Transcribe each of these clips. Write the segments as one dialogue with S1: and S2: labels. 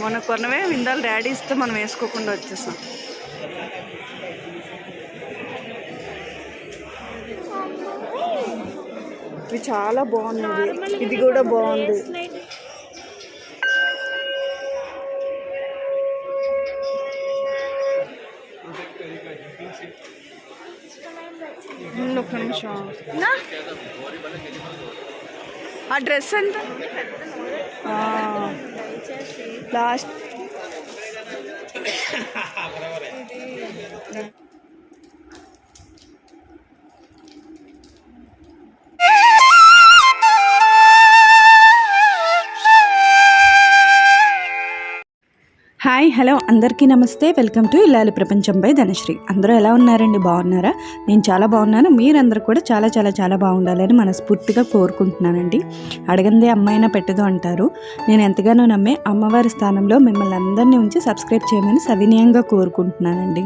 S1: మొన్న కొన్నవే విందాలు డాడీ ఇస్తే మనం వేసుకోకుండా వచ్చేసాం. ఇవి చాలా బాగున్నది ఇది కూడా బాగుంది. నిమిషం? ఆ డ్రెస్ ఎంత? లాస్ట్ హాయ్ హలో అందరికీ నమస్తే. వెల్కమ్ టు ఇల్లాలి ప్రపంచంపై ధనశ్రీ. అందరూ ఎలా ఉన్నారండి? బాగున్నారా? నేను చాలా బాగున్నాను. మీరందరూ కూడా చాలా చాలా చాలా బాగుండాలని మనస్ఫూర్తిగా కోరుకుంటున్నానండి. అడగందే అమ్మాయినా పెట్టదు అంటారు. నేను ఎంతగానో నమ్మే అమ్మవారి స్థానంలో మిమ్మల్ని అందరినీ ఉంచి సబ్స్క్రైబ్ చేయమని సవినయంగా కోరుకుంటున్నానండి.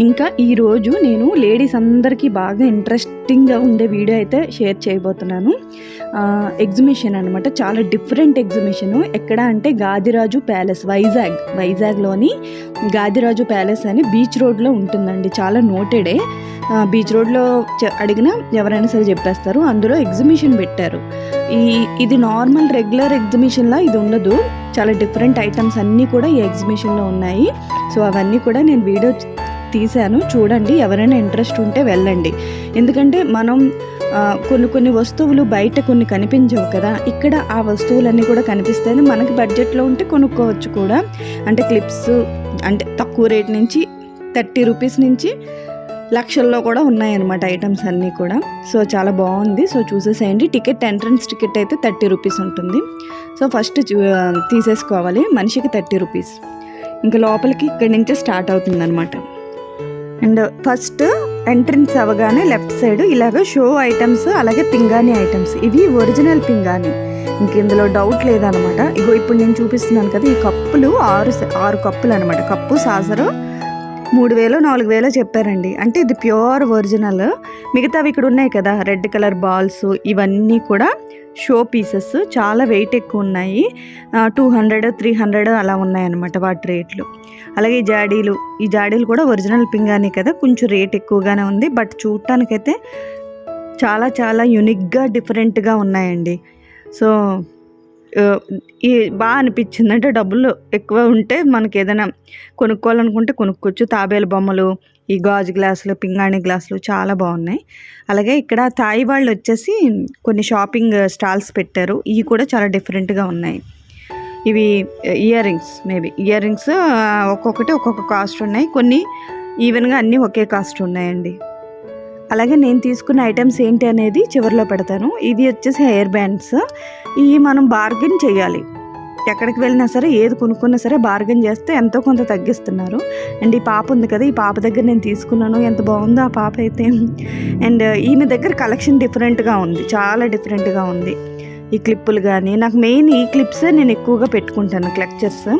S1: ఇంకా ఈరోజు నేను లేడీస్ అందరికీ బాగా ఇంట్రెస్టింగ్గా ఉండే వీడియో అయితే షేర్ చేయబోతున్నాను. ఎగ్జిబిషన్ అనమాట చాలా డిఫరెంట్ ఎగ్జిబిషను. ఎక్కడ అంటే గాదిరాజు ప్యాలెస్ వైజాగ్. వైజాగ్లోని గాదిరాజు ప్యాలెస్ అని బీచ్ రోడ్లో ఉంటుందండి. చాలా నోటెడే. బీచ్ రోడ్లో అడిగినా ఎవరైనా సరే చెప్పేస్తారు. అందులో ఎగ్జిబిషన్ పెట్టారు. ఈ ఇది నార్మల్ రెగ్యులర్ ఎగ్జిబిషన్లా ఇది ఉండదు. చాలా డిఫరెంట్ ఐటమ్స్ అన్నీ కూడా ఈ ఎగ్జిబిషన్లో ఉన్నాయి. సో అవన్నీ కూడా నేను వీడియో తీశాను. చూడండి ఎవరైనా ఇంట్రెస్ట్ ఉంటే వెళ్ళండి. ఎందుకంటే మనం కొన్ని కొన్ని వస్తువులు బయట కొన్ని కనిపించవు కదా. ఇక్కడ ఆ వస్తువులన్నీ కూడా కనిపిస్తాయి మనకి బడ్జెట్లో ఉంటే కొనుక్కోవచ్చు కూడా. అంటే క్లిప్స్ అంటే తక్కువ రేట్ నుంచి థర్టీ రూపీస్ నుంచి లక్షల్లో కూడా ఉన్నాయన్నమాట ఐటమ్స్ అన్నీ కూడా. సో చాలా బాగుంది. సో చూసేసేయండి. టికెట్ ఎంట్రన్స్ టికెట్ అయితే థర్టీ రూపీస్ ఉంటుంది. సో ఫస్ట్ చూ- తీసేసుకోవాలి. మనిషికి థర్టీ రూపీస్. ఇంకా లోపలికి ఇక్కడి నుంచే స్టార్ట్ అవుతుంది అనమాట అండ్ ఫస్ట్ ఎంట్రన్స్ అవ్వగానే లెఫ్ట్ సైడ్ ఇలాగ షో ఐటమ్స్ అలాగే పింగాణి ఐటమ్స్. ఇవి ఒరిజినల్ పింగాణి. ఇంక ఇందులో డౌట్ లేదనమాట. ఇగో ఇప్పుడు నేను చూపిస్తున్నాను కదా ఈ కప్పులు ఆరు ఆరు కప్పులు అనమాట కప్పు సాసరు మూడు వేలు నాలుగు వేలో చెప్పారండి. అంటే ఇది ప్యూర్ ఒరిజినల్. మిగతావి ఇక్కడ ఉన్నాయి కదా రెడ్ కలర్ బాల్స్ ఇవన్నీ కూడా షో పీసెస్ చాలా వెయిట్ ఎక్కువ ఉన్నాయి. టూ హండ్రెడ్ త్రీ హండ్రెడ్ అలా ఉన్నాయన్నమాట వాటి రేట్లు. అలాగే ఈ జాడీలు ఈ జాడీలు కూడా ఒరిజినల్ పింగానే కదా కొంచెం రేట్ ఎక్కువగానే ఉంది. బట్ చూడటానికైతే చాలా చాలా యునిక్గా డిఫరెంట్గా ఉన్నాయండి. సో ఈ బాగా అనిపించింది అంటే డబ్బులు ఎక్కువ ఉంటే మనకి ఏదైనా కొనుక్కోవాలనుకుంటే కొనుక్కోవచ్చు. తాబేలు బొమ్మలు ఈ గాజు గ్లాసులు పింగాణి గ్లాసులు చాలా బాగున్నాయి. అలాగే ఇక్కడ తాయి వాళ్ళు వచ్చేసి కొన్ని షాపింగ్ స్టాల్స్ పెట్టారు. ఇవి కూడా చాలా డిఫరెంట్గా ఉన్నాయి. ఇవి ear rings maybe. Ear rings ఒక్కొక్కటి ఒక్కొక్క కాస్ట్ ఉన్నాయి. కొన్ని ఈవెన్గా అన్నీ ఒకే కాస్ట్ ఉన్నాయండి. అలాగే నేను తీసుకున్న ఐటమ్స్ ఏంటి అనేది చివరిలో పెడతాను. ఇది వచ్చేసి హెయిర్ బ్యాండ్స్. ఇవి మనం బార్గెన్ చేయాలి. ఎక్కడికి వెళ్ళినా సరే ఏది కొనుక్కున్నా సరే బార్గెన్ చేస్తే ఎంతో కొంత తగ్గిస్తున్నారు. అండ్ ఈ పాప ఉంది కదా ఈ పాప దగ్గర నేను తీసుకున్నాను. ఎంత బాగుందో ఆ పాప అయితే. అండ్ ఈమె దగ్గర కలెక్షన్ డిఫరెంట్గా ఉంది. చాలా డిఫరెంట్గా ఉంది. ఈ క్లిప్పులు కానీ నాకు మెయిన్ ఈ క్లిప్సే నేను ఎక్కువగా పెట్టుకుంటాను క్లెక్చర్స్.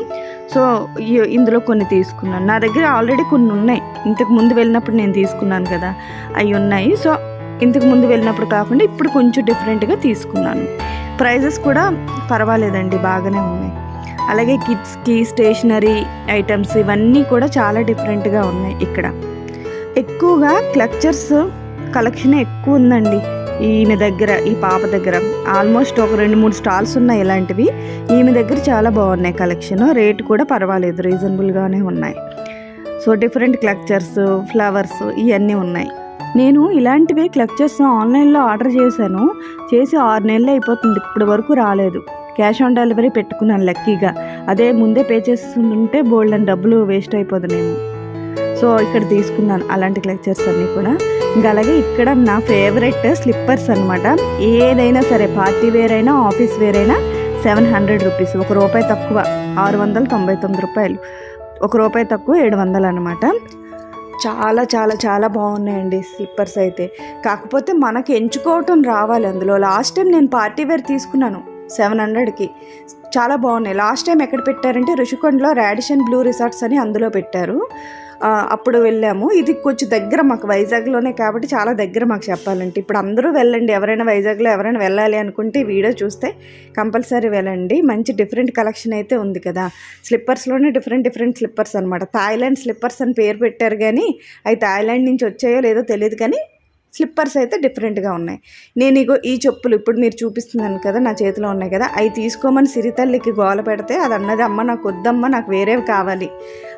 S1: సో ఇందులో కొన్ని తీసుకున్నాను. నా దగ్గర ఆల్రెడీ కొన్ని ఉన్నాయి. ఇంతకు ముందు వెళ్ళినప్పుడు నేను తీసుకున్నాను కదా అవి ఉన్నాయి. సో ఇంతకు ముందు వెళ్ళినప్పుడు కాకుండా ఇప్పుడు కొంచెం డిఫరెంట్గా తీసుకున్నాను. ప్రైజెస్ కూడా పర్వాలేదండి బాగానే ఉన్నాయి. అలాగే కిడ్స్కి స్టేషనరీ ఐటమ్స్ ఇవన్నీ కూడా చాలా డిఫరెంట్గా ఉన్నాయి ఇక్కడ. ఎక్కువగా క్లక్చర్స్ కలెక్షన్ ఎక్కువ ఉందండి. ఈమె దగ్గర ఈ పాప దగ్గర ఆల్మోస్ట్ ఒక రెండు మూడు స్టాల్స్ ఉన్నాయి ఇలాంటివి. ఈమె దగ్గర చాలా బాగున్నాయి కలెక్షన్ రేట్ కూడా పర్వాలేదు రీజనబుల్గానే ఉన్నాయి. సో డిఫరెంట్ క్లక్చర్స్ ఫ్లవర్స్ ఇవన్నీ ఉన్నాయి. నేను ఇలాంటివే క్లక్చర్స్ ఆన్లైన్లో ఆర్డర్ చేశాను. చేసి ఆరు నెలలు అయిపోతుంది ఇప్పటి వరకు రాలేదు. క్యాష్ ఆన్ డెలివరీ పెట్టుకున్నాను లక్కీగా అదే ముందే పే చేస్తుంటే బోల్డ్ అని డబ్బులు వేస్ట్ అయిపోతున్నాను సో ఇక్కడ తీసుకున్నాను అలాంటి క్లక్చర్స్ అన్నీ కూడా. ఇంకా అలాగే ఇక్కడ నా ఫేవరెట్ స్లిప్పర్స్ అనమాట ఏదైనా సరే పార్టీ వేర్ అయినా ఆఫీస్ వేర్ అయినా సెవెన్ హండ్రెడ్ రూపీస్ ఒక రూపాయి తక్కువ ఆరు వందల తొంభై తొమ్మిది రూపాయలు. ఒక రూపాయి తక్కువ ఏడు వందలు అనమాట చాలా చాలా చాలా బాగున్నాయండి స్లిప్పర్స్ అయితే. కాకపోతే మనకి ఎంచుకోవటం రావాలి అందులో. లాస్ట్ టైం నేను పార్టీ వేర్ తీసుకున్నాను సెవెన్ హండ్రెడ్కి చాలా బాగున్నాయి. లాస్ట్ టైం ఎక్కడ పెట్టారంటే రుషికొండలో రాడిషన్ బ్లూ రిసార్ట్స్ అని అందులో పెట్టారు. అప్పుడు వెళ్ళాము. ఇది కొంచెం దగ్గర మాకు వైజాగ్లోనే కాబట్టి చాలా దగ్గర మాకు చెప్పాలంటే. ఇప్పుడు అందరూ వెళ్ళండి. ఎవరైనా వైజాగ్లో ఎవరైనా వెళ్ళాలి అనుకుంటే వీడియో చూస్తే కంపల్సరీ వెళ్ళండి. మంచి డిఫరెంట్ కలెక్షన్ అయితే ఉంది కదా. స్లిప్పర్స్లోనే డిఫరెంట్ డిఫరెంట్ స్లిప్పర్స్ అనమాట థాయిలాండ్ స్లిప్పర్స్ అని పేరు పెట్టారు కానీ అవి థాయిలాండ్ నుంచి వచ్చాయో లేదో తెలియదు కానీ స్లిప్పర్స్ అయితే డిఫరెంట్గా ఉన్నాయి. నేను ఇగో ఈ చెప్పులు ఇప్పుడు మీరు చూపిస్తున్నాను కదా నా చేతిలో ఉన్నాయి కదా అవి తీసుకోమని సిరితల్లికి గోల పెడితే అది అన్నది అమ్మ నాకు వద్దమ్మ నాకు వేరేవి కావాలి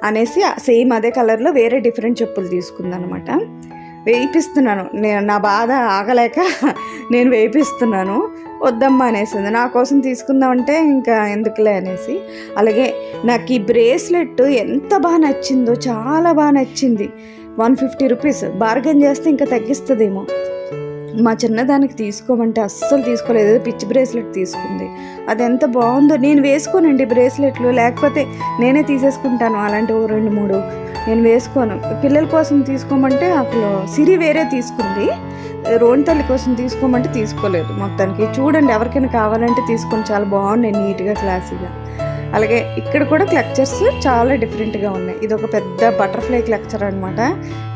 S1: అనేసి సేమ్ అదే కలర్లో వేరే డిఫరెంట్ చెప్పులు తీసుకుందనమాట వేయిపిస్తున్నాను. నేను నా బాధ ఆగలేక నేను వేయిపిస్తున్నాను. వద్దమ్మా అనేసింది. నా కోసం తీసుకుందామంటే ఇంకా ఎందుకులే అనేసి. అలాగే నాకు ఈ బ్రేస్లెట్ ఎంత బాగా నచ్చిందో చాలా బాగా నచ్చింది. One fifty rupees. బార్గెన్ చేస్తే ఇంకా తగ్గిస్తుందేమో. మా చిన్నదానికి తీసుకోమంటే అస్సలు తీసుకోలేదు. ఏదో పిచ్చి బ్రేస్లెట్ తీసుకుంది. అది ఎంత బాగుందో. నేను వేసుకోనండి బ్రేస్లెట్లు. లేకపోతే నేనే తీసేసుకుంటాను అలాంటి ఓ రెండు మూడు. నేను వేసుకోను. పిల్లల కోసం తీసుకోమంటే అసలు సిరి వేరే తీసుకుంది. రోన్ తల్లి కోసం తీసుకోమంటే తీసుకోలేదు. మొత్తానికి చూడండి ఎవరికైనా కావాలంటే తీసుకొని చాలా బాగున్నాయి నీట్గా క్లాసీగా. అలాగే ఇక్కడ కూడా క్లక్చర్స్ చాలా డిఫరెంట్గా ఉన్నాయి. ఇది ఒక పెద్ద బటర్ఫ్లై క్లక్చర్ అనమాట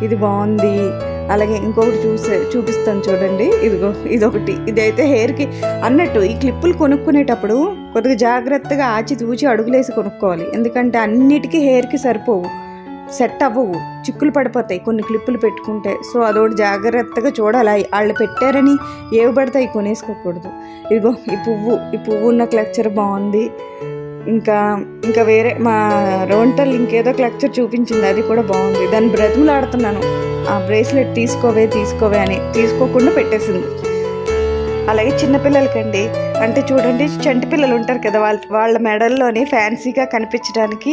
S1: ఇది బాగుంది. అలాగే ఇంకొకటి చూసే చూపిస్తాను చూడండి. ఇదిగో ఇదొకటి. ఇదైతే హెయిర్కి అన్నట్టు ఈ క్లిప్పులు కొనుక్కునేటప్పుడు కొద్దిగా జాగ్రత్తగా ఆచి తూచి అడుగులేసి కొనుక్కోవాలి. ఎందుకంటే అన్నిటికీ హెయిర్కి సరిపోవు. సెట్ అవ్వవు. చిక్కులు పడిపోతాయి కొన్ని క్లిప్పులు పెట్టుకుంటే. సో అదొకటి జాగ్రత్తగా చూడాలి. వాళ్ళు పెట్టారని ఏవి పడతాయి కొనేసుకోకూడదు. ఇదిగో ఈ పువ్వు. ఈ పువ్వు ఉన్న క్లక్చర్ బాగుంది. ఇంకా ఇంకా వేరే మా రోంటల్ ఇంకేదో క్లక్చర్ చూపించింది అది కూడా బాగుంది. దాన్ని బ్రతుములాడుతున్నాను ఆ బ్రేస్లెట్ తీసుకోవే తీసుకోవే అని తీసుకోకుండా పెట్టేసింది. అలాగే చిన్నపిల్లలకండి అంటే చూడండి చంటి పిల్లలు ఉంటారు కదా వాళ్ళ వాళ్ళ మెడల్లోని ఫ్యాన్సీగా కనిపించడానికి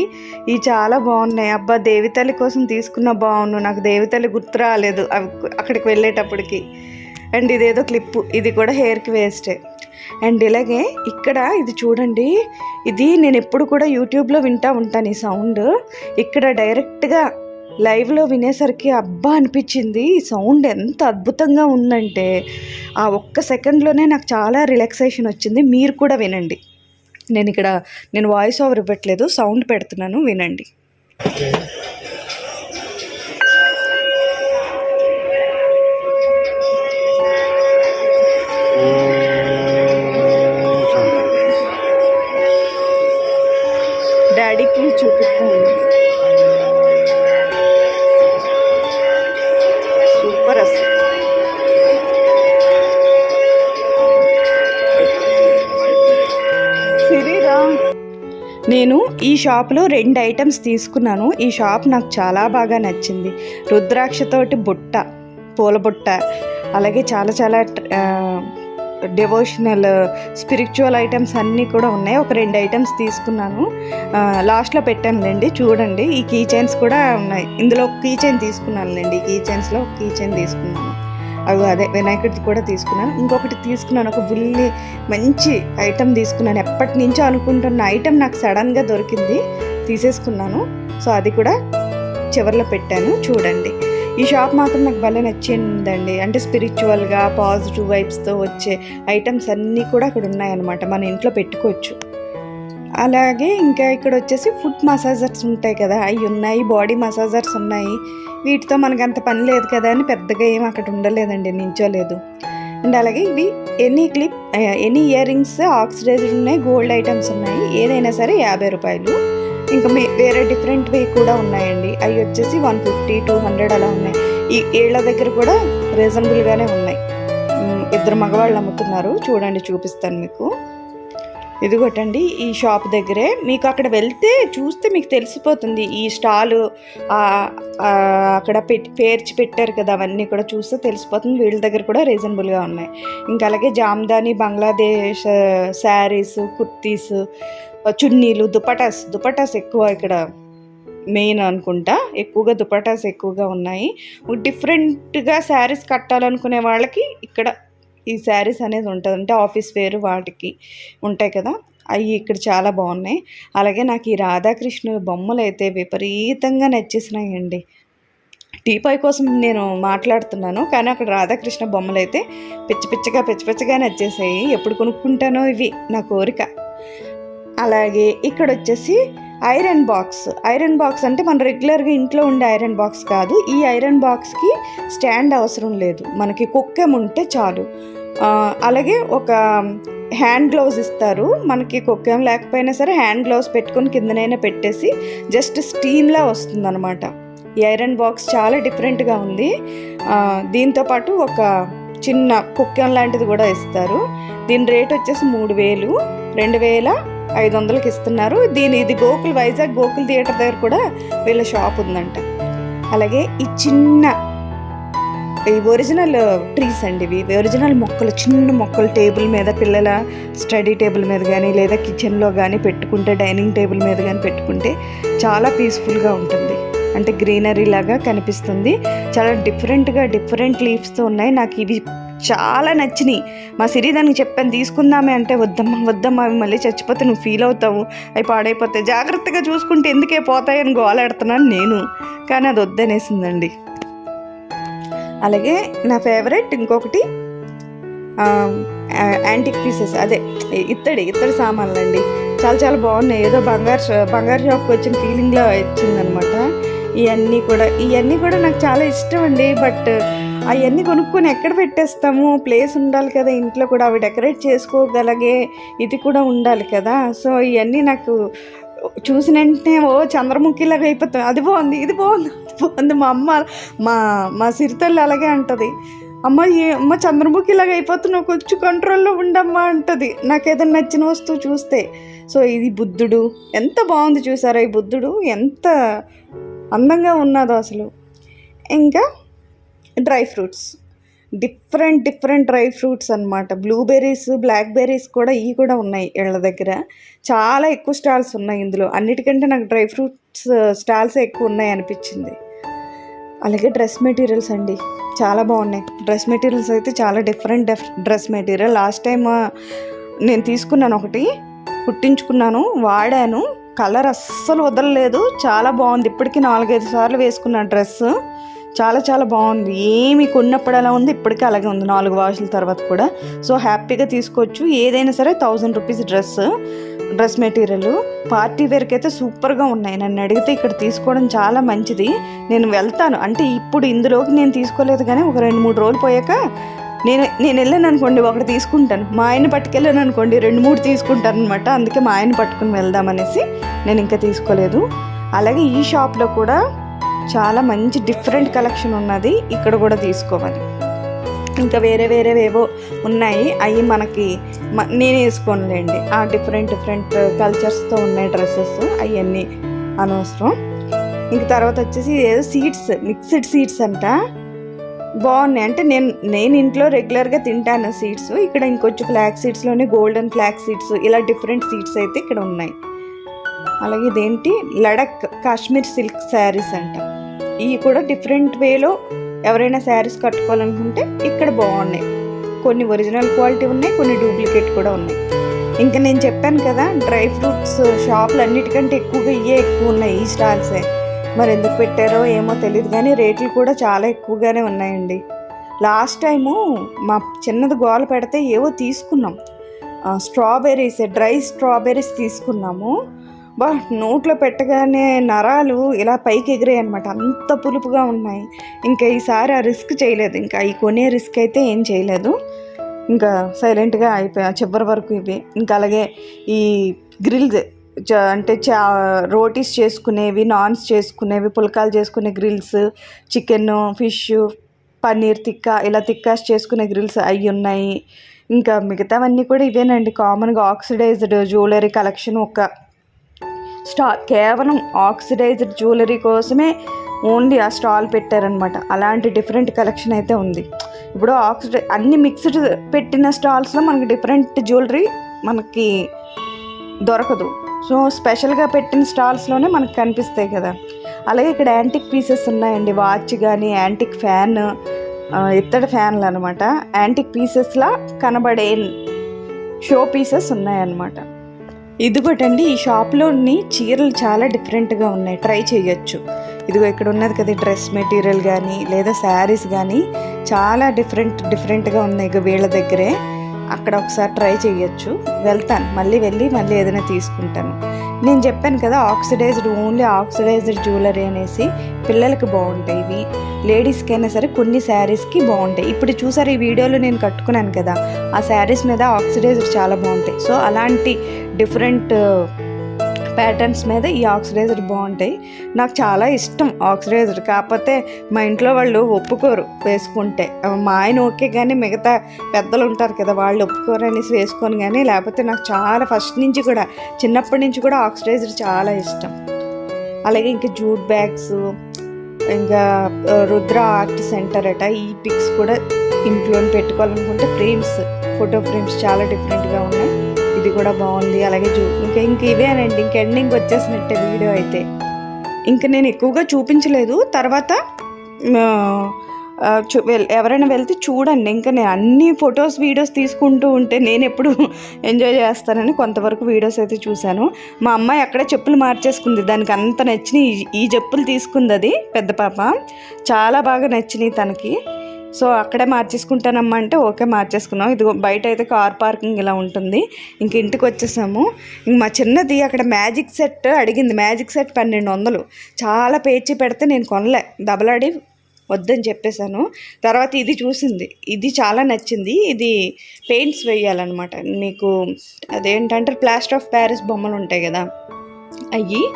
S1: ఇవి చాలా బాగున్నాయి. అబ్బా దేవితల్లి కోసం తీసుకున్న బాగున్నాను నాకు దేవితల్లి గుర్తు రాలేదు అవి అక్కడికి వెళ్ళేటప్పటికి. అండ్ ఇదేదో క్లిప్పు ఇది కూడా హెయిర్కి వేస్టే అండ్ ఇలాగే ఇక్కడ ఇది చూడండి. ఇది నేను ఎప్పుడు కూడా యూట్యూబ్లో వింటూ ఉంటాను ఈ సౌండ్ ఇక్కడ డైరెక్ట్గా లైవ్లో వినేసరికి అబ్బా అనిపించింది. ఈ సౌండ్ ఎంత అద్భుతంగా ఉందంటే ఆ ఒక్క సెకండ్లోనే నాకు చాలా రిలాక్సేషన్ వచ్చింది. మీరు కూడా వినండి. నేను ఇక్కడ నేను వాయిస్ ఓవర్ ఇవ్వట్లేదు సౌండ్ పెడుతున్నాను వినండి. షాప్లో రెండు ఐటమ్స్ తీసుకున్నాను. ఈ షాప్ నాకు చాలా బాగా నచ్చింది. రుద్రాక్షతోటి బుట్ట పూల బుట్ట అలాగే చాలా చాలా డివోషనల్ స్పిరిచువల్ ఐటమ్స్ అన్నీ కూడా ఉన్నాయి. ఒక రెండు ఐటమ్స్ తీసుకున్నాను. ఆ, లాస్ట్లో పెట్టానులేండి చూడండి. ఈ కీ చైన్స్ కూడా ఉన్నాయి. ఇందులో కీ చైన్ తీసుకున్నానులేండి. ఈ కీ చైన్స్లో కీ చైన్ తీసుకున్నాను. అవి అదే వినాయకుడిది కూడా తీసుకున్నాను. ఇంకొకటి తీసుకున్నాను ఒక బుల్లి మంచి ఐటెం తీసుకున్నాను. ఎప్పటి నుంచో అనుకుంటున్న ఐటెం నాకు సడన్గా దొరికింది తీసేసుకున్నాను. సో అది కూడా చివర్లో పెట్టాను. చూడండి. ఈ షాప్ మాత్రం నాకు భలే నచ్చిందండి. అంటే స్పిరిచువల్గా పాజిటివ్ వైబ్స్తో వచ్చే ఐటమ్స్ అన్నీ కూడా అక్కడ ఉన్నాయన్నమాట. మన ఇంట్లో పెట్టుకోవచ్చు. అలాగే ఇంకా ఇక్కడ వచ్చేసి ఫుట్ మసాజర్స్ ఉంటాయి కదా అవి ఉన్నాయి బాడీ మసాజర్స్ ఉన్నాయి. వీటితో మనకు అంత పని లేదు కదా అని పెద్దగా ఏం అక్కడ ఉండలేదండి నించోలేదు అండ్ అలాగే ఇవి any clip any ear rings oxidised ఉన్నాయి గోల్డ్ ఐటమ్స్ ఉన్నాయి ఏదైనా సరే యాభై రూపాయలు. ఇంకా మే వేరే డిఫరెంట్వి కూడా ఉన్నాయండి. అవి వచ్చేసి వన్ ఫిఫ్టీ టూ హండ్రెడ్ అలా ఉన్నాయి. ఈ ఏళ్ళ దగ్గర కూడా రీజనబుల్గానే ఉన్నాయి. ఇద్దరు మగవాళ్ళు అమ్ముతున్నారు. చూడండి చూపిస్తాను మీకు. ఇదిగోటండి ఈ షాప్ దగ్గరే. మీకు అక్కడ వెళ్తే చూస్తే మీకు తెలిసిపోతుంది. ఈ స్టాలు అక్కడ పెట్టి పేర్చి పెట్టారు కదా అవన్నీ కూడా చూస్తే తెలిసిపోతుంది. వీళ్ళ దగ్గర కూడా రీజనబుల్గా ఉన్నాయి. ఇంకా అలాగే జామ్దాని బంగ్లాదేశ్ శారీస్ కుర్తీస్ చున్నీలు దుపటాస్ దుపటాస్ ఎక్కువ ఇక్కడ మెయిన్ అనుకుంటా. ఎక్కువగా దుపటాస్ ఎక్కువగా ఉన్నాయి. డిఫరెంట్గా శారీస్ కట్టాలనుకునే వాళ్ళకి ఇక్కడ ఈ శారీస్ అనేది ఉంటుంది. అంటే ఆఫీస్ వేర్ వాటికి ఉంటాయి కదా అవి ఇక్కడ చాలా బాగున్నాయి. అలాగే నాకు ఈ రాధాకృష్ణుల బొమ్మలు అయితే విపరీతంగా నచ్చేసినాయండి. టీపాయ్ కోసం నేను మాట్లాడుతున్నాను కానీ అక్కడ రాధాకృష్ణ బొమ్మలు అయితే పిచ్చి పిచ్చగా పిచ్చి పిచ్చగా నచ్చేసాయి. ఎప్పుడు కొనుక్కుంటానో ఇవి నా కోరిక. అలాగే ఇక్కడ వచ్చేసి ఐరన్ బాక్స్. ఐరన్ బాక్స్ అంటే మన రెగ్యులర్గా ఇంట్లో ఉండే ఐరన్ బాక్స్ కాదు. ఈ ఐరన్ బాక్స్కి స్టాండ్ అవసరం లేదు. మనకి కుక్కెం ఉంటే చాలు. అలాగే ఒక హ్యాండ్ గ్లౌజ్ ఇస్తారు. మనకి కుక్కెం లేకపోయినా సరే హ్యాండ్ గ్లౌజ్ పెట్టుకొని కిందనైనా పెట్టేసి జస్ట్ స్టీమ్లా వస్తుంది అనమాట ఈ ఐరన్ బాక్స్ చాలా డిఫరెంట్గా ఉంది. దీంతోపాటు దీంతో పాటు ఒక చిన్న కుక్కెం లాంటిది కూడా ఇస్తారు. దీని రేట్ వచ్చేసి మూడు వేలు. రెండు వేల ఐదు వందలకి ఇస్తున్నారు. దీని ఇది గోకుల్ వైజాగ్ గోకుల్ థియేటర్ దగ్గర కూడా వీళ్ళ షాప్ ఉందంట. అలాగే ఈ చిన్న ఈ ఒరిజినల్ ట్రీస్ అండి ఇవి. ఒరిజినల్ మొక్కలు చిన్న మొక్కలు టేబుల్ మీద పిల్లల స్టడీ టేబుల్ మీద కానీ లేదా కిచెన్లో కానీ పెట్టుకుంటే డైనింగ్ టేబుల్ మీద కానీ పెట్టుకుంటే చాలా పీస్ఫుల్గా ఉంటుంది. అంటే గ్రీనరీ లాగా కనిపిస్తుంది. చాలా డిఫరెంట్గా డిఫరెంట్ లీవ్స్తో ఉన్నాయి. నాకు ఇవి చాలా నచ్చినాయి. మా సిరి దానికి చెప్పాను తీసుకుందామే అంటే వద్దమ్మా వద్దమ్మా అవి మళ్ళీ చచ్చిపోతే నువ్వు ఫీల్ అవుతావు. అవి పాడైపోతాయి. జాగ్రత్తగా చూసుకుంటే ఎందుకే పోతాయని గోలాడుతున్నాను నేను. కానీ అది వద్దనేసిందండి. అలాగే నా ఫేవరెట్ ఇంకొకటి యాంటిక్ పీసెస్ అదే ఇత్తడి ఇత్తడి సామాన్లు అండి చాలా చాలా బాగున్నాయి. ఏదో బంగారు బంగారు షాప్కి వచ్చిన ఫీలింగ్లో వచ్చిందనమాట ఇవన్నీ కూడా ఇవన్నీ కూడా నాకు చాలా ఇష్టం అండి బట్ అవన్నీ కొనుక్కొని ఎక్కడ పెట్టేస్తాము? ప్లేస్ ఉండాలి కదా ఇంట్లో కూడా. అవి డెకరేట్ చేసుకోగలిగే ఇది కూడా ఉండాలి కదా. సో ఇవన్నీ నాకు చూసిన వెంటనే ఓ చంద్రముఖిలాగా అయిపోతాం. అది బాగుంది ఇది బాగుంది అది బాగుంది. మా అమ్మ మా మా సిరితల్లి అలాగే అంటుంది. అమ్మ ఏ అమ్మ చంద్రముఖిలాగా అయిపోతున్నావు కొంచెం కంట్రోల్లో ఉండమ్మా అంటుంది. నాకు ఏదైనా నచ్చిన వస్తువు చూస్తే. సో ఇది బుద్ధుడు. ఎంత బాగుంది చూసారా ఈ బుద్ధుడు? ఎంత అందంగా ఉన్నదో అసలు. ఇంకా dry fruits. Different different dry fruits అనమాట బ్లూబెర్రీస్ బ్లాక్బెర్రీస్ కూడా ఇవి కూడా ఉన్నాయి వీళ్ళ దగ్గర. చాలా ఎక్కువ స్టాల్స్ ఉన్నాయి ఇందులో. అన్నిటికంటే నాకు డ్రై ఫ్రూట్స్ స్టాల్స్ ఎక్కువ ఉన్నాయి అనిపించింది. అలాగే డ్రెస్ మెటీరియల్స్ అండి. చాలా బాగున్నాయి. డ్రెస్ మెటీరియల్స్ అయితే చాలా different dress material. Last time నేను తీసుకున్నాను ఒకటి. కుట్టించుకున్నాను వాడాను. కలర్ అస్సలు వదలలేదు. చాలా బాగుంది. ఇప్పటికీ నాలుగైదు సార్లు వేసుకున్నాను డ్రెస్సు. చాలా చాలా బాగుంది. ఏమి కొన్నప్పుడు అలా ఉంది ఇప్పటికీ అలాగే ఉంది. నాలుగు వాషుల తర్వాత కూడా. సో హ్యాపీగా తీసుకోవచ్చు. ఏదైనా సరే thousand rupees dress dress material. Party వేర్కి అయితే సూపర్గా ఉన్నాయి. నన్ను అడిగితే ఇక్కడ తీసుకోవడం చాలా మంచిది. నేను వెళ్తాను. అంటే ఇప్పుడు ఇందులోకి నేను తీసుకోలేదు కానీ ఒక రెండు మూడు రోజులు పోయాక నేను నేను వెళ్ళాను అనుకోండి ఒకటి తీసుకుంటాను. మా ఆయన పట్టుకెళ్ళాను అనుకోండి రెండు మూడు తీసుకుంటాను అనమాట అందుకే మా ఆయన పట్టుకుని వెళ్దామనేసి నేను ఇంకా తీసుకోలేదు. అలాగే ఈ షాప్లో కూడా చాలా మంచి డిఫరెంట్ కలెక్షన్ ఉన్నది. ఇక్కడ కూడా తీసుకోవాలి. ఇంకా వేరే వేరేవేవో ఉన్నాయి. అవి మనకి మ- నేను వేసుకోనులేండి. ఆ డిఫరెంట్ డిఫరెంట్ కల్చర్స్తో ఉన్నాయి డ్రెస్సెస్ అవన్నీ అనవసరం. ఇంక తర్వాత వచ్చేసి ఏదో సీడ్స్ మిక్స్డ్ సీడ్స్ అంట. బాగున్నాయి. అంటే నేను నేను ఇంట్లో రెగ్యులర్గా తింటాను సీడ్స్. ఇక్కడ ఇంకొంచెం ఫ్లాక్ సీడ్స్లోనే గోల్డెన్ ఫ్లాక్ సీడ్స్ ఇలా డిఫరెంట్ సీడ్స్ అయితే ఇక్కడ ఉన్నాయి. అలాగే ఇదేంటి? లడక్ కాశ్మీర్ సిల్క్ శారీస్ అంట. ఇవి కూడా డిఫరెంట్ వేలో ఎవరైనా శారీస్ కట్టుకోవాలనుకుంటే ఇక్కడ బాగున్నాయి. కొన్ని ఒరిజినల్ క్వాలిటీ ఉన్నాయి కొన్ని డూప్లికేట్ కూడా ఉన్నాయి. ఇంకా నేను చెప్పాను కదా డ్రై ఫ్రూట్స్ షాపులు అన్నిటికంటే ఎక్కువగా ఇవే ఎక్కువ ఉన్నాయి ఈ స్టాల్సే. మరి ఎందుకు పెట్టారో ఏమో తెలియదు కానీ రేట్లు కూడా చాలా ఎక్కువగానే ఉన్నాయండి. లాస్ట్ టైము మా చిన్నది గోల పెడితే ఏవో తీసుకున్నాం. స్ట్రాబెర్రీస్ డ్రై స్ట్రాబెర్రీస్ తీసుకున్నాము. బా నోట్లో పెట్టగానే నరాలు ఇలా పైకి ఎగిరాయి అనమాట అంత పులుపుగా ఉన్నాయి. ఇంకా ఈసారి ఆ రిస్క్ చేయలేదు. ఇంకా ఈ కొనే రిస్క్ అయితే ఏం చేయలేదు. ఇంకా సైలెంట్గా అయిపోయా. చివరి వరకు ఇవి. ఇంకా అలాగే ఈ గ్రిల్స్ అంటే చా రోటీస్ చేసుకునేవి నాన్స్ చేసుకునేవి పుల్కాలు చేసుకునే గ్రిల్స్ చికెన్ ఫిష్ పన్నీర్ తిక్క ఇలా తిక్కాస్ చేసుకునే గ్రిల్స్ అవి ఉన్నాయి. ఇంకా మిగతావన్నీ కూడా ఇవేనండి. కామన్గా ఆక్సిడైజ్డ్ జ్యువెలరీ కలెక్షన్ ఒక స్టా కేవలం ఆక్సిడైజ్డ్ జ్యువెలరీ కోసమే ఓన్లీ ఆ స్టాల్ పెట్టారనమాట అలాంటి డిఫరెంట్ కలెక్షన్ అయితే ఉంది. ఇప్పుడు ఆక్సిడై అన్ని మిక్స్డ్ పెట్టిన స్టాల్స్లో మనకి డిఫరెంట్ జ్యువెలరీ మనకి దొరకదు. సో స్పెషల్గా పెట్టిన స్టాల్స్లోనే మనకు కనిపిస్తాయి కదా. అలాగే ఇక్కడ యాంటిక్ పీసెస్ ఉన్నాయండి. వాచ్ కానీ యాంటిక్ ఫ్యాన్ ఇత్తడి ఫ్యాన్లు అనమాట యాంటిక్ పీసెస్లా కనబడే షో పీసెస్ ఉన్నాయన్నమాట. ఇదిగోటండి ఈ షాప్లోని చీరలు చాలా డిఫరెంట్గా ఉన్నాయి. ట్రై చేయొచ్చు. ఇదిగో ఇక్కడ ఉన్నది కదా డ్రెస్ మెటీరియల్ కానీ లేదా శారీస్ కానీ చాలా డిఫరెంట్ డిఫరెంట్గా ఉన్నాయి ఇక వీళ్ళ దగ్గరే. అక్కడ ఒకసారి ట్రై చేయొచ్చు. వెళ్తాను. మళ్ళీ వెళ్ళి మళ్ళీ ఏదైనా తీసుకుంటాను. నేను చెప్పాను కదా ఆక్సిడైజ్డ్ ఓన్లీ ఆక్సిడైజ్డ్ జ్యువెలరీ అనేసి పిల్లలకి బాగుంటాయి ఇవి. లేడీస్కి అయినా సరే కొన్ని శారీస్కి బాగుంటాయి. ఇప్పుడు చూసారు ఈ వీడియోలో నేను కట్టుకున్నాను కదా ఆ శారీస్ మీద ఆక్సిడైజ్డ్ చాలా బాగుంటాయి. సో అలాంటి డిఫరెంట్ ప్యాటర్న్స్ మీద ఈ ఆక్సిడైజర్ బాగుంటాయి. నాకు చాలా ఇష్టం ఆక్సిడైజర్ కాకపోతే మా ఇంట్లో వాళ్ళు ఒప్పుకోరు వేసుకుంటే. మా ఆయన ఓకే కానీ మిగతా పెద్దలు ఉంటారు కదా వాళ్ళు ఒప్పుకోరు అనేసి వేసుకొని కానీ లేకపోతే నాకు చాలా ఫస్ట్ నుంచి కూడా చిన్నప్పటి నుంచి కూడా ఆక్సిడైజర్ చాలా ఇష్టం. అలాగే ఇంకా జూట్ బ్యాగ్స్ ఇంకా రుద్ర ఆర్ట్ సెంటర్ అట ఈ పిక్స్ కూడా ఇంట్లో పెట్టుకోవాలనుకుంటే ఫ్రేమ్స్ ఫోటో ఫ్రేమ్స్ చాలా డిఫరెంట్గా ఉన్నాయి. ఇది కూడా బాగుంది. అలాగే చూ ఇంకా ఇంక ఇవేనండి ఇంక ఎండింగ్ వచ్చేసినట్టే వీడియో అయితే. ఇంకా నేను ఎక్కువగా చూపించలేదు. తర్వాత చూ ఎవరైనా వెళ్తే చూడండి. ఇంకా నేను అన్ని ఫొటోస్ వీడియోస్ తీసుకుంటూ ఉంటే నేను ఎప్పుడు ఎంజాయ్ చేస్తానని కొంతవరకు వీడియోస్ అయితే చూశాను. మా అమ్మాయి అక్కడే చెప్పులు మార్చేసుకుంది. దానికి అంత నచ్చినాయి. ఈ- ఈ చెప్పులు తీసుకుంది అది పెద్ద పాప. చాలా బాగా నచ్చినాయి తనకి. సో అక్కడే మార్చేసుకుంటానమ్మా అంటే ఓకే మార్చేసుకున్నాం. ఇది బయట అయితే కార్ పార్కింగ్ ఇలా ఉంటుంది. ఇంక ఇంటికి వచ్చేసాము. ఇంక మా చిన్నది అక్కడ మ్యాజిక్ సెట్ అడిగింది. మ్యాజిక్ సెట్ పన్నెండు వందలు. చాలా పేచి పెడితే నేను కొనలే. దబలాడి వద్దని చెప్పేశాను. తర్వాత ఇది చూసింది. ఇది చాలా నచ్చింది. ఇది పెయింట్స్ వేయాలన్నమాట. మీకు అదేంటంటే ప్లాస్టర్ ఆఫ్ ప్యారిస్ బొమ్మలు ఉంటాయి కదా? అవి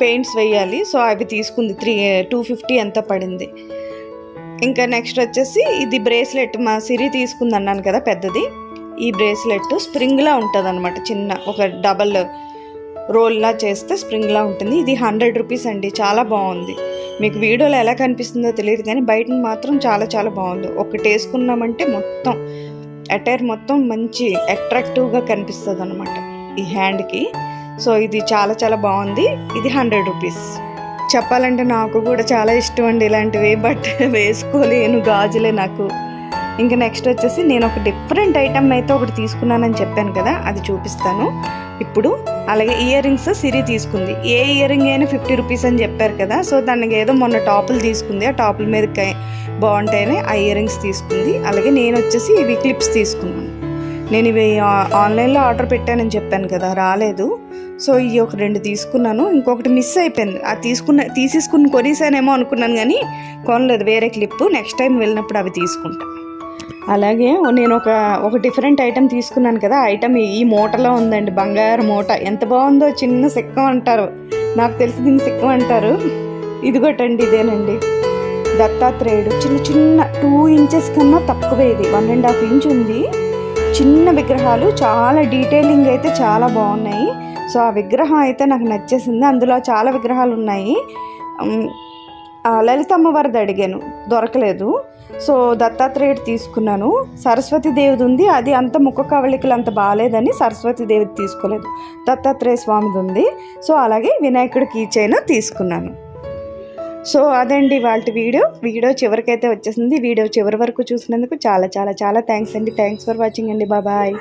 S1: పెయింట్స్ వేయాలి. సో అవి తీసుకుంది. త్రీ టూ ఫిఫ్టీ ఎంత పడింది? ఇంకా నెక్స్ట్ వచ్చేసి ఇది బ్రేస్లెట్ మా సిరి తీసుకుంది అన్నాను కదా పెద్దది. ఈ బ్రేస్లెట్ స్ప్రింగ్లా ఉంటుంది అనమాట చిన్న ఒక డబల్ రోల్లా చేస్తే స్ప్రింగ్లా ఉంటుంది. ఇది హండ్రెడ్ రూపీస్ అండి చాలా బాగుంది. మీకు వీడియోలో ఎలా కనిపిస్తుందో తెలియదు కానీ బయట మాత్రం చాలా చాలా బాగుంది. ఒకటి వేసుకున్నామంటే మొత్తం అటైర్ మొత్తం మంచి అట్రాక్టివ్గా కనిపిస్తుంది అనమాట ఈ హ్యాండ్కి సో ఇది చాలా చాలా బాగుంది. ఇది హండ్రెడ్ రూపీస్ చెప్పాలంటే నాకు కూడా చాలా ఇష్టం అండి ఇలాంటివి బట్ వేసుకోలేను గాజులే నాకు. ఇంకా నెక్స్ట్ వచ్చేసి నేను ఒక డిఫరెంట్ ఐటమ్ అయితే ఒకటి తీసుకున్నానని చెప్పాను కదా అది చూపిస్తాను. ఇప్పుడు అలాగే ఇయర్ రింగ్స్ సిరి తీసుకుంది. ఏ ఇయర్ రింగ్ అయినా ఫిఫ్టీ రూపీస్ అని చెప్పారు కదా సో దానికి ఏదో మొన్న టాపులు తీసుకుంది. ఆ టాపుల మీద బాగుంటాయని ఆ ఇయర్ రింగ్స్ తీసుకుంది. అలాగే నేను వచ్చేసి ఇవి క్లిప్స్ తీసుకున్నాను. నేను ఇవి ఆ- ఆన్లైన్లో ఆర్డర్ పెట్టానని చెప్పాను కదా రాలేదు. సో ఇది ఒక రెండు తీసుకున్నాను. ఇంకొకటి మిస్ అయిపోయింది. ఆ తీసుకున్న తీసేసుకుని కొనేసానేమో అనుకున్నాను కానీ కొనలేదు. వేరే క్లిప్ నెక్స్ట్ టైం వెళ్ళినప్పుడు అవి తీసుకుంటా. అలాగే నేను ఒక ఒక డిఫరెంట్ ఐటెం తీసుకున్నాను కదా. ఐటెం ఈ మూటలో ఉందండి. బంగారు మూట. ఎంత బాగుందో చిన్న సిక్కం అంటారు. నాకు తెలిసి దీన్ని సిక్కం అంటారు. ఇదిగోటండి ఇదేనండి. దత్తాత్రేయుడు. చిన్న చిన్న టూ ఇంచెస్ కన్నా తక్కువే ఇది. వన్ అండ్ హాఫ్ ఇంచ్ ఉంది. చిన్న విగ్రహాలు. చాలా డీటెయిలింగ్ అయితే చాలా బాగున్నాయి. సో ఆ విగ్రహం అయితే నాకు నచ్చేసింది. అందులో చాలా విగ్రహాలు ఉన్నాయి. ఆ లలితమ్మ వారిది అడిగాను. దొరకలేదు. సో దత్తాత్రేయుడు తీసుకున్నాను. సరస్వతీదేవిది ఉంది. అది అంత ముఖ కవళికలు అంత బాగాలేదని సరస్వతి తీసుకోలేదు. దత్తాత్రేయ స్వామిది ఉంది. సో అలాగే వినాయకుడికి కీచైనా తీసుకున్నాను. సో అదండి వాళ్ళ వీడియో. వీడియో చివరికైతే వచ్చేసింది. వీడియో చివరి వరకు చూసినందుకు చాలా చాలా చాలా థ్యాంక్స్ అండి. థ్యాంక్స్ ఫర్ వాచింగ్ అండి. బాబాయ్